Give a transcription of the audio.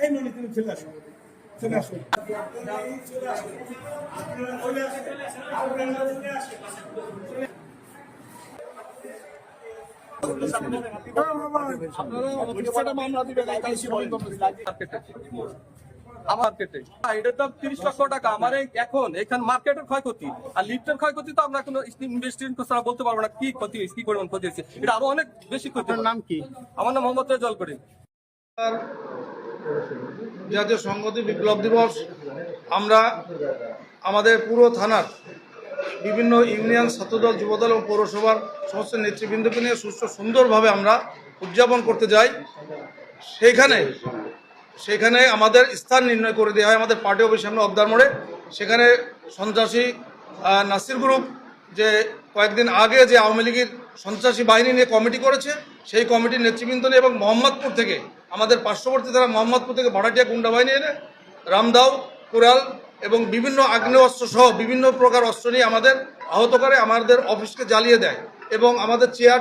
এই মনে তুমি চলে আসো চলে আসো আপনারা চলে আসেন মার্কেটে এটার দাম তিরিশ লক্ষ টাকা। আমার এই এখন এখানে মার্কেটের ক্ষয়ক্ষতি। আর লিফটের ক্ষয়ক্ষতি তো আমরা কোনো ইনভেস্টমেন্ট ছাড়া বলতে পারব না কি ক্ষতি হয়েছে কি পরিমাণ ক্ষতি হয়েছে। এটা আরও অনেক বেশি ক্ষতি নাম কি? আমার নাম মোহাম্মদ রেজল করিম। জাতীয় সংহতি বিপ্লব দিবস আমরা আমাদের পুরো থানার বিভিন্ন ইউনিয়ন ছাত্রদল যুবদল এবং পৌরসভার সমস্ত নেতৃবৃন্দকে নিয়ে সুস্থ সুন্দরভাবে আমরা উদযাপন করতে যাই। সেইখানে সেখানে আমাদের স্থান নির্ণয় করে দেওয়া হয়, আমাদের পার্টি অফিস সামনে অবদার মোড়ে। সেখানে সন্ত্রাসী নাসির গ্রুপ যে কয়েকদিন আগে যে আওয়ামী লীগের সন্ত্রাসী বাহিনী নিয়ে কমিটি করেছে, সেই কমিটির নেতৃবৃন্দ নিয়ে এবং মোহাম্মদপুর থেকে আমাদের পার্শ্ববর্তী তারা মোহাম্মদপুর থেকে ভাড়াটিয়া গুন্ডা বাহিনী এনে রামদাও, কুড়াল এবং বিভিন্ন আগ্নেয় অস্ত্র সহ বিভিন্ন প্রকার অস্ত্র নিয়ে আমাদের আহত করে, আমাদের অফিসকে জ্বালিয়ে দেয় এবং আমাদের চেয়ার